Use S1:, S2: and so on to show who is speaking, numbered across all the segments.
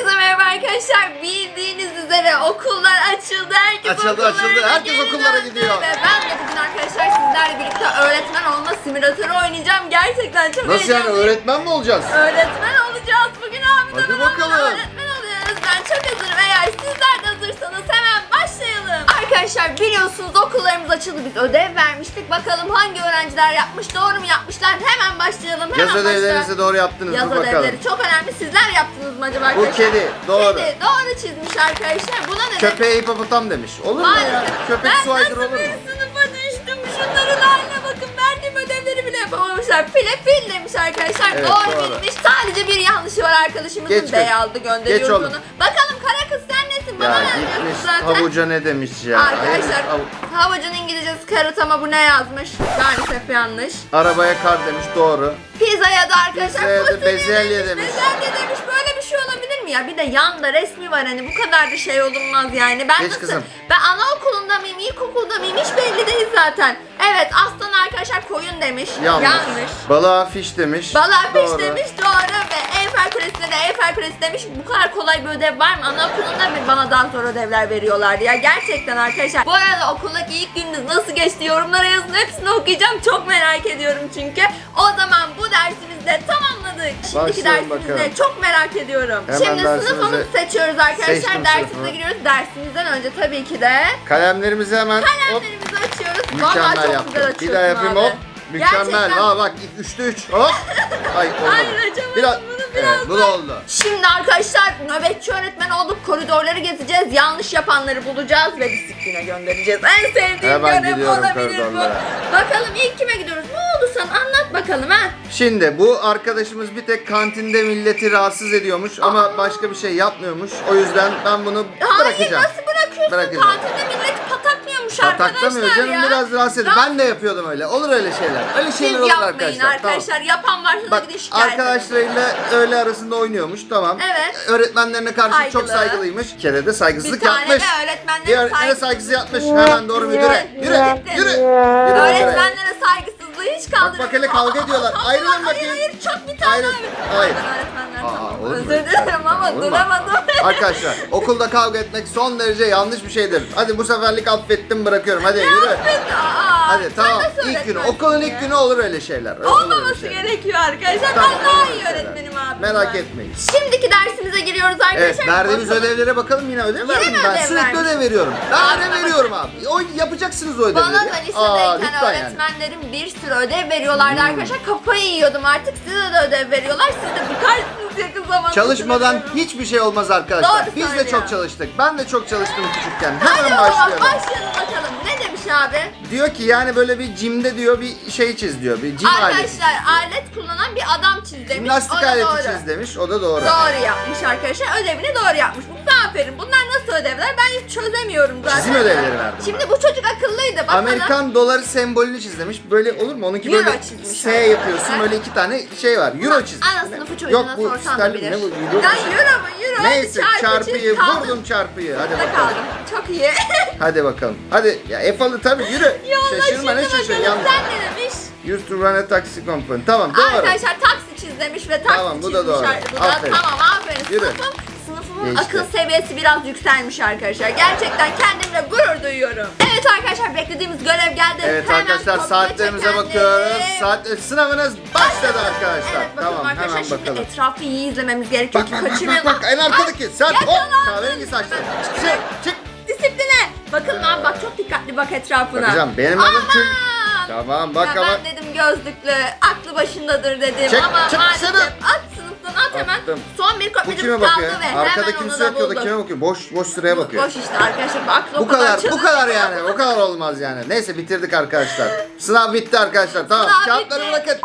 S1: Herkese merhaba arkadaşlar. Bildiğiniz üzere okullar açıldı. Herkes
S2: Açıldı,
S1: okullarına
S2: açıldı. Herkes
S1: geri
S2: okullara
S1: döndü.
S2: gidiyor.
S1: Ve ben de bugün arkadaşlar sizlerle birlikte öğretmen olma simülatörü oynayacağım. Gerçekten çok
S2: Nasıl yani
S1: heyecanlıyım.
S2: öğretmen mi olacağız?
S1: Öğretmen olacağız bugün abi.
S2: Hadi bakalım.
S1: Öğretmen Arkadaşlar biliyorsunuz okullarımız açıldı. Biz ödev vermiştik. Bakalım hangi öğrenciler yapmış, doğru mu yapmışlar? Hemen başlayalım. Hemen
S2: Yaz ödevlerinizi doğru yaptınız
S1: Yaz
S2: mı bakalım.
S1: ödevleri çok önemli. Sizler yaptınız mı acaba
S2: Bu
S1: arkadaşlar?
S2: kedi, doğru.
S1: Kedi doğru çizmiş arkadaşlar. Buna ne demek?
S2: Köpeğe hipopotam demiş. Olur mu ya?
S1: Maalesef.
S2: Köpek
S1: ben
S2: su aydırı
S1: nasıl
S2: olur mu?
S1: bir sınıfa düştüm? Şunların haline bakın. Verdiğim ödevleri bile yapamamışlar. File fil demiş arkadaşlar.
S2: Evet,
S1: doğru,
S2: doğru.
S1: bilmiş. Sadece bir yanlışı var arkadaşımızın.
S2: Geç
S1: Bey
S2: kız.
S1: aldı
S2: Geç
S1: gönderiyoruz
S2: oğlum.
S1: onu. Bakalım kara kız
S2: Ya gitmiş
S1: zaten?
S2: havuca ne demiş ya.
S1: Arkadaşlar
S2: Hayır, hav-
S1: havucun İngilizcesi carrot ama bu ne yazmış? Maalesef yanlış.
S2: Arabaya kar demiş doğru.
S1: Pizzaya da arkadaşlar
S2: Pizzaya da
S1: fasulye
S2: bezelye demiş.
S1: Bezelye demiş. Böyle bir şey olabilir mi ya? Bir de yanda resmi var hani bu kadar da şey olunmaz yani. Ben
S2: Geç
S1: nasıl?
S2: kızım.
S1: Ben anaokulunda mıyım, ilkokulda mıyım hiç belli değil zaten. Evet aslan arkadaşlar koyun demiş.
S2: Yanlış. Balığa fiş demiş.
S1: Balığa fiş
S2: Doğru.
S1: demiş doğru ve Eiffel Kulesi'ne de Eiffel Kulesi demiş. Bu kadar kolay bir ödev var mı? Anaokulunda mı bana daha zor ödevler veriyorlardı ya? Gerçekten arkadaşlar. Bu arada okuldaki ilk gününüz nasıl geçti? Yorumlara yazın. Hepsini okuyacağım. Çok merak ediyorum çünkü. O zaman bu dersimizi de tamamladık. Şimdiki
S2: Başlayalım
S1: dersimizi
S2: bakalım.
S1: de çok merak ediyorum.
S2: Hemen
S1: Şimdi
S2: dersimizi
S1: sınıfımızı seçiyoruz arkadaşlar.
S2: seçtim
S1: Dersimize
S2: sınıfımı.
S1: giriyoruz. Dersimizden önce tabii ki de
S2: Kalemlerimizi hemen hop
S1: kalemlerimizi açıyoruz. Vallahi
S2: mükemmel
S1: çok güzel
S2: yaptım.
S1: açıyorsun
S2: Bir daha yapayım
S1: abi.
S2: hop. Mükemmel.
S1: Gerçekten
S2: Aa bak 3'te 3. Hop. Ay olmadı.
S1: Hayır, açamadım bunu,
S2: Evet bu da oldu.
S1: Şimdi arkadaşlar nöbetçi öğretmen olduk. Koridorları gezeceğiz. Yanlış yapanları bulacağız ve disipline göndereceğiz. En sevdiğim
S2: Hemen
S1: görev
S2: gidiyorum
S1: olabilir bu.
S2: koridorlara.
S1: Bakalım ilk kime gidiyoruz? Ne oldu sana? Anlat bakalım ha.
S2: Şimdi bu arkadaşımız bir tek kantinde milleti rahatsız ediyormuş ama başka bir şey yapmıyormuş. O yüzden ben bunu
S1: Hayır
S2: bırakacağım.
S1: nasıl bırakıyorsun?
S2: Bırakacağım.
S1: Kantinde millet pataklıyormuş arkadaşlar
S2: Pataklamıyor canım
S1: ya.
S2: biraz rahatsız.
S1: Rahat-
S2: Ben de yapıyordum öyle. Olur öyle şeyler. Öyle
S1: Siz
S2: şeyler olur
S1: yapmayın
S2: arkadaşlar.
S1: arkadaşlar.
S2: Tamam.
S1: Yapan varsa da
S2: Bak
S1: gidin şikayet edin.
S2: arkadaşlarıyla öğle arasında oynuyormuş tamam.
S1: Evet.
S2: Öğretmenlerine karşı çok
S1: Saygılı.
S2: saygılıymış. Bir kere de saygısızlık
S1: Bir tane
S2: yapmış.
S1: de öğretmenlere
S2: Bir öğretmene
S1: saygısızlık-
S2: saygısız yapmış. Hemen doğru müdüre.
S1: Yürü,
S2: Yürü.
S1: yürü.
S2: Yürü.
S1: Öğretmenlere saygısızlığı hiç kaldırmıyor.
S2: bak hele kavga ediyorlar. Ayrılın
S1: hayır,
S2: bakayım.
S1: Hayır çok bir tane
S2: Ayrıl.
S1: abi.
S2: Hayır. Aa,
S1: tamam.
S2: olur mu?
S1: Özür dilerim ama
S2: Olur mu?
S1: duramadım.
S2: Arkadaşlar okulda kavga etmek son derece yanlış bir şeydir. Hadi bu seferlik affettim bırakıyorum. Hadi yürü.
S1: Aa,
S2: Hadi
S1: sen
S2: tamam.
S1: nasıl
S2: İlk günü
S1: öğretmensin
S2: okulun
S1: ya?
S2: ilk günü olur öyle şeyler. Olur öyle
S1: Olmaması
S2: şeyler.
S1: gerekiyor arkadaşlar. Ben daha iyi öğretmenim abi.
S2: Merak etmeyin.
S1: Şimdiki dersimize giriyoruz arkadaşlar.
S2: Evet verdiğimiz
S1: Bakalım.
S2: ödevlere bakalım yine ödev verdim
S1: mi
S2: ben
S1: ödev
S2: sürekli ödev veriyorum. Ödev
S1: bak-
S2: veriyorum abi. O yapacaksınız o ödevleri.
S1: Bana da
S2: Aa,
S1: lisedeyken
S2: lütfen yani.
S1: öğretmenlerim bir sürü ödev veriyorlardı
S2: Hmm.
S1: arkadaşlar. Kafayı yiyordum artık. Size de ödev veriyorlar. Siz de bıkarsınız yakın zamanda.
S2: Çalışmadan hiçbir şey olmaz arkadaşlar.
S1: Doğru
S2: Biz de
S1: söylüyor.
S2: çok çalıştık. Ben de çok çalıştım küçükken.
S1: Hadi
S2: Hemen
S1: o zaman
S2: başlayalım.
S1: başlayalım bakalım. Ne demiş abi?
S2: Diyor ki yani böyle bir cimde diyor bir şey çiz diyor. Bir cim aleti
S1: Arkadaşlar alet kullanan bir adam demiş.
S2: Jimnastik
S1: o da
S2: aleti
S1: doğru.
S2: çiz demiş. O da doğru.
S1: Doğru yapmış arkadaşlar. Ödevini doğru yapmış. Bu aferin. Bunlar nasıl ödevler? Ben hiç çözemiyorum zaten.
S2: Çizim ödevleri verdim
S1: Şimdi bu çocuk akıllıydı. Bakalım.
S2: Amerikan doları sembolünü çiz demiş. Böyle olur mu? Onunki
S1: Euro
S2: böyle
S1: çizmiş
S2: S yapıyorsun. Böyle iki tane şey var. Euro çiz.
S1: Ana sınıfı çocuğuna
S2: Yok bu
S1: sorsan da bilir.
S2: ne bu? Euro mu?
S1: euro mu? Euro.
S2: Neyse çarpıyı
S1: kaldım.
S2: vurdum çarpıyı. Hadi bakalım.
S1: kaldım. Çok iyi.
S2: Hadi bakalım. Hadi ya Efalı tabii yürü. Şaşırma ne Yanlış.
S1: sen ne demiş?
S2: Used to run a taxi company. Tamam doğru.
S1: Arkadaşlar taksi çiz demiş ve taksi
S2: Tamam, bu da doğru.
S1: Bu da
S2: Aferin.
S1: tamam aferin.
S2: Yürü.
S1: Sınıfım, sınıfımın
S2: Geçti.
S1: akıl seviyesi biraz yükselmiş arkadaşlar. Gerçekten kendimle gurur duyuyorum. Evet arkadaşlar beklediğimiz görev geldi.
S2: Evet
S1: Hemen
S2: arkadaşlar
S1: kopya
S2: saatlerimize
S1: çekenleri-
S2: bakıyoruz. Saat sınavınız başladı arkadaşlar.
S1: Evet
S2: tamam
S1: arkadaşlar
S2: hemen
S1: şimdi
S2: bakalım.
S1: etrafı iyi izlememiz gerekiyor
S2: Bak
S1: ki
S2: bak bak
S1: kaçırmayalım.
S2: bak, en arkadaki sen hop
S1: yakalandın.
S2: kahverengi saçlı. Çık çık.
S1: Disipline. Bakın abi bak çok dikkatli bak etrafına.
S2: Bakacağım, benim adım Kül. Tamam, bak
S1: ya
S2: ama-
S1: Ben dedim gözlüklü, aklı başındadır dedim
S2: Çek,
S1: ama
S2: çek
S1: maalesef
S2: dışarı.
S1: at sınıftan at hemen.
S2: Attım.
S1: Son bir
S2: Bu
S1: kopyacımız
S2: kime
S1: kaldı
S2: bakıyor?
S1: ve
S2: Arkada
S1: hemen
S2: kimse
S1: onu da
S2: yok ya da
S1: bulduk.
S2: kime bakıyor? Boş boş sıraya bakıyor.
S1: Boş işte arkadaşlar aklı o
S2: Bu kadar, bu kadar yani. O kadar olmaz yani. Neyse bitirdik arkadaşlar. Sınav bitti arkadaşlar. Tamam.
S1: Sınav
S2: Kağıtları
S1: bitti.
S2: bırakın.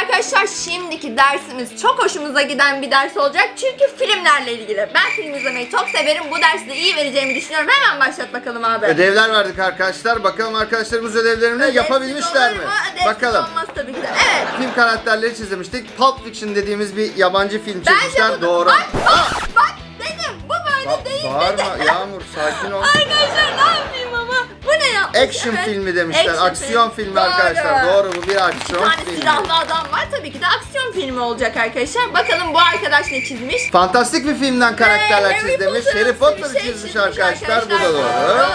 S1: Arkadaşlar şimdiki dersimiz çok hoşumuza giden bir ders olacak. Çünkü filmlerle ilgili. Ben film izlemeyi çok severim. Bu dersi de iyi vereceğimi düşünüyorum. Hemen başlat bakalım abi.
S2: Ödevler verdik arkadaşlar. Bakalım arkadaşlarımız ödevlerini
S1: Ödevsiz
S2: yapabilmişler
S1: olur
S2: mi?
S1: mu? Ödevsiz
S2: Bakalım.
S1: olmaz tabii ki de. Evet.
S2: Film karakterleri çizmiştik. Pulp Fiction dediğimiz bir yabancı film
S1: Bence
S2: çizmişler.
S1: bu-
S2: Doğru.
S1: Bak bak bak dedim. Bu böyle
S2: Ba-
S1: değil
S2: bağırma
S1: dedim.
S2: Yağmur sakin ol.
S1: Arkadaşlar ne yapayım ama? Bu ne ya?
S2: Action
S1: Evet.
S2: filmi demişler.
S1: Action
S2: Aksiyon
S1: film.
S2: filmi
S1: Doğru.
S2: arkadaşlar. Doğru bu bir
S1: Bir
S2: aksiyon
S1: tane
S2: filmi.
S1: silahlı adam var. Tabii ki de aksiyon filmi olacak arkadaşlar. Bakalım bu arkadaş ne çizmiş?
S2: Fantastik bir filmden karakterler
S1: Ve
S2: çiz demiş. Harry
S1: bir
S2: Potter'ı
S1: şey
S2: çizmiş arkadaşlar. Bu da
S1: Doğru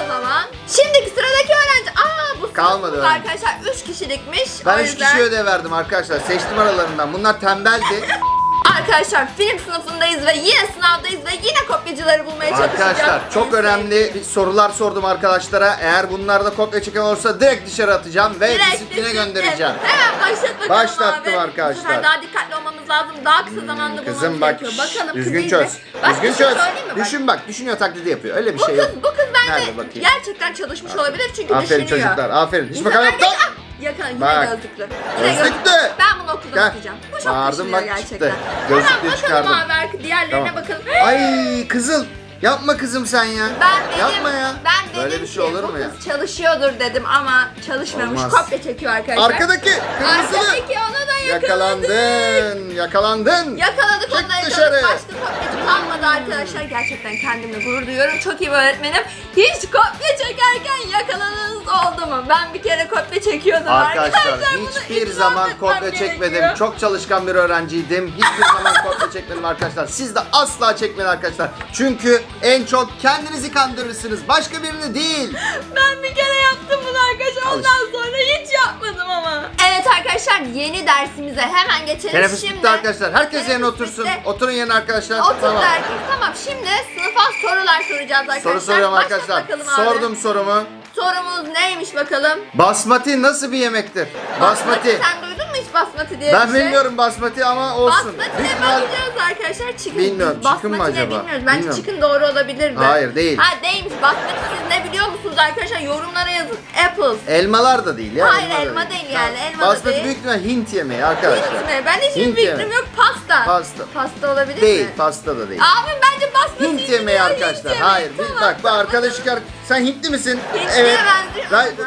S1: o zaman. Şimdiki sıradaki öğrenci. Aa bu
S2: Kalmadı öğrenci.
S1: arkadaşlar 3 kişilikmiş.
S2: Ben
S1: O
S2: 3
S1: yüzden-
S2: kişiye ödev verdim arkadaşlar. Seçtim aralarından. Bunlar tembeldi.
S1: Arkadaşlar film sınıfındayız ve yine sınavdayız ve yine kopyacıları bulmaya çalışacağız.
S2: Arkadaşlar çok önemli bir sorular sordum arkadaşlara. Eğer bunlarda kopya çeken olursa direkt dışarı atacağım ve
S1: Direkt
S2: disipline
S1: disiplin.
S2: göndereceğim.
S1: Hemen başlat bakalım
S2: Başlattım
S1: abi.
S2: arkadaşlar.
S1: Bu sefer daha dikkatli olmamız lazım. Daha kısa zamanda bulmamız
S2: Kızım bak,
S1: gerekiyor. Bakalım
S2: düzgün
S1: kızı
S2: çöz.
S1: Başka
S2: Düzgün
S1: bir şey
S2: çöz.
S1: söyleyeyim mi? Bak,
S2: Düşün bak, düşünüyor taklidi yapıyor. Öyle bir
S1: Bu
S2: şey
S1: kız,
S2: yok.
S1: bu kız bence
S2: Nerede bakayım?
S1: gerçekten çalışmış olabilir çünkü
S2: Aferin
S1: düşünüyor.
S2: çocuklar, aferin. Hiç bakalım
S1: sefer Yakala yine
S2: Bak.
S1: gözlüklü. Yine
S2: Gözlüklü.
S1: Ben bunu okulda
S2: Gel.
S1: okuyacağım. Bu çok
S2: Bağırdım
S1: düşünüyor
S2: bak,
S1: gerçekten.
S2: çıktı. Gözlüklüyü
S1: Hemen bakalım
S2: çıkardım.
S1: abi diğerlerine
S2: Tamam.
S1: bakalım.
S2: Ay kızıl. Yapma kızım sen ya.
S1: Ben dedim,
S2: Yapma ya.
S1: ben dedim
S2: Böyle bir
S1: ki
S2: şey olur
S1: bu
S2: mu ya?
S1: kız çalışıyordur dedim ama çalışmamış.
S2: Olmaz.
S1: Kopya çekiyor arkadaşlar.
S2: Arkadaki kırmızılı.
S1: Arkadaki onu da yakaladık.
S2: Yakalandın. Yakalandın.
S1: Yakaladık
S2: Çık
S1: onu da
S2: dışarı.
S1: yakaladık. Başka kopyacı kalmadı arkadaşlar. Gerçekten kendimle gurur duyuyorum. Çok iyi bir öğretmenim. Hiç kopya çekerken yakalanınız oldu mu? Ben bir kere kopya çekiyordum
S2: Arkadaşlar
S1: bunu
S2: hiçbir
S1: itiraf
S2: zaman
S1: etmem
S2: kopya
S1: gerekiyor.
S2: çekmedim. Çok çalışkan bir öğrenciydim. Hiçbir zaman kopya çekmedim arkadaşlar. Siz de asla çekmeyin arkadaşlar. Çünkü en çok kendinizi kandırırsınız. Başka birini değil.
S1: Ben bir kere yaptım bunu arkadaşlar. Ondan sonra hiç arkadaşlar yeni dersimize hemen geçelim.
S2: Teneffüs
S1: Şimdi
S2: bitti arkadaşlar. Herkes yerine
S1: Teneffüs
S2: otursun.
S1: bitti.
S2: Oturun yerine arkadaşlar.
S1: Otur
S2: tamam.
S1: herkes. Tamam şimdi sınıfa sorular soracağız arkadaşlar.
S2: Soru soruyorum
S1: Başlat
S2: arkadaşlar.
S1: bakalım abi.
S2: Sordum sorumu.
S1: Sorumuz neymiş bakalım?
S2: Basmati nasıl bir yemektir? Basmati.
S1: Sen duydun hiç basmati diye
S2: Ben
S1: bir şey?
S2: bilmiyorum basmati ama olsun.
S1: Basmati
S2: Büyük
S1: ne
S2: ihtimal-
S1: bakacağız arkadaşlar? Chicken.
S2: Bilmiyorum,
S1: Biz
S2: chicken mı
S1: basmati ne
S2: acaba?
S1: bilmiyoruz. Bence
S2: Bilmiyorum.
S1: chicken doğru olabilirdi.
S2: Hayır, değil.
S1: Ha değilmiş. Basmati siz ne biliyor musunuz arkadaşlar? Yorumlara yazın. Apples.
S2: Elmalar da değil ya.
S1: Hayır,
S2: da
S1: elma değil yani, elma da
S2: Basmati
S1: değil.
S2: büyük ihtimal Hint yemeği arkadaşlar.
S1: Hint mi? Ben hiçbir
S2: Hint
S1: fikrim
S2: yemeği.
S1: yok. Pasta.
S2: Pasta.
S1: Pasta olabilir
S2: Değil,
S1: mi?
S2: pasta da değil.
S1: Abi bence basmati
S2: Hint yemeği arkadaşlar. Hayır, bir- bak bu
S1: tamam.
S2: arkadaşlık ar- sen Hintli misin?
S1: Hintliye benziyor.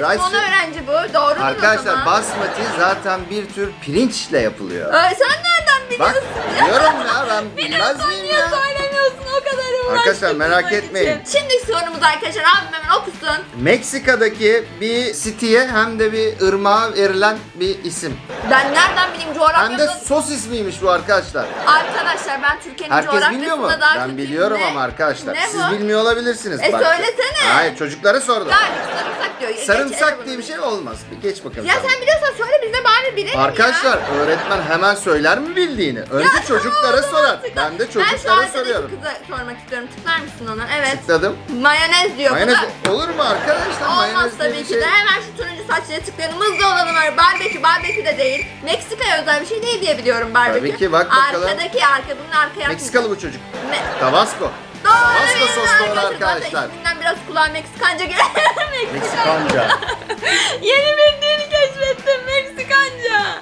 S1: Rice- Son öğrenci bu. Doğru mu o
S2: Arkadaşlar
S1: zaman?
S2: basmati zaten bir tür pirinçle yapılıyor.
S1: Ay, sen nereden biliyorsun ya?
S2: biliyorum ya ben bilmez miyim
S1: niye
S2: ya?
S1: söylemiyorsun o kadar uğraştım
S2: Arkadaşlar, merak etmeyin.
S1: için. Şimdi sorumuz arkadaşlar abim hemen okusun.
S2: Meksika'daki bir city'ye hem de bir ırmağa verilen bir isim.
S1: Ben nereden bileyim
S2: Hem de
S1: coğrafyamda...
S2: sos ismiymiş bu arkadaşlar.
S1: Arkadaşlar ben Türkiye'nin
S2: Herkes
S1: coğrafyasında
S2: biliyor mu?
S1: daha
S2: Ben
S1: kötüyüm.
S2: biliyorum
S1: Ne?
S2: ama arkadaşlar.
S1: Ne
S2: Siz
S1: bu?
S2: bilmiyor olabilirsiniz.
S1: E, söylesene.
S2: Hayır çocuklara sordum.
S1: Garlic, sarımsak diyor. Geç,
S2: Sarımsak diye bir şey olmaz. Bir geç bakalım.
S1: Ya
S2: sen.
S1: sen biliyorsan söyle biz de bari bilelim
S2: Arkadaşlar
S1: ya.
S2: öğretmen hemen söyler mi bildiğini? Önce
S1: Ya
S2: çocuklara
S1: o zaman
S2: sorar. Ben de
S1: Ben şu
S2: çocuklara
S1: arkadaki
S2: soruyorum.
S1: Kıza sormak istiyorum. Tıklar mısın ona? Evet.
S2: Tıkladım.
S1: Mayonez diyor
S2: Mayonez
S1: bu da.
S2: olur mu arkadaşlar?
S1: Olmaz
S2: Mayonez
S1: tabii ki
S2: şey.
S1: de. Hemen şu turuncu saçlıya tıklayalım. Hızlı olalım. Barbekü, barbekü de değil. Meksika'ya özel bir şey değil diye biliyorum barbekü.
S2: Tabii ki, bak bakalım.
S1: Arkadaki arka, bunun arkaya
S2: Meksikalı bu çocuk.
S1: Me-
S2: Tabasco.
S1: Doğru
S2: Tabasco
S1: bildin
S2: sos doğru arkadaşlar.
S1: Zaten isminden biraz kulağa Meksikanca geliyor.
S2: Meksikanca.
S1: Yeni bildiğini keşfettim Meksikanca.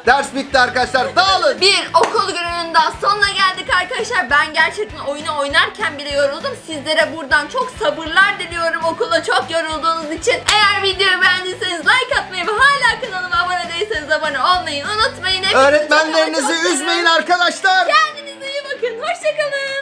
S2: Ders bitti arkadaşlar. Dağılın.
S1: Bir okul gününün daha sonuna geldik arkadaşlar. Ben gerçekten oyunu oynarken bile yoruldum. Sizlere buradan çok sabırlar diliyorum okulda çok yorulduğunuz için. Eğer videoyu beğendiyseniz like atmayı ve hala kanalıma abone değilseniz abone olmayı unutmayın. Hepinizi çok ama
S2: Öğretmenlerinizi
S1: seviyorum.
S2: üzmeyin arkadaşlar.
S1: Kendinize iyi bakın. Hoşçakalın.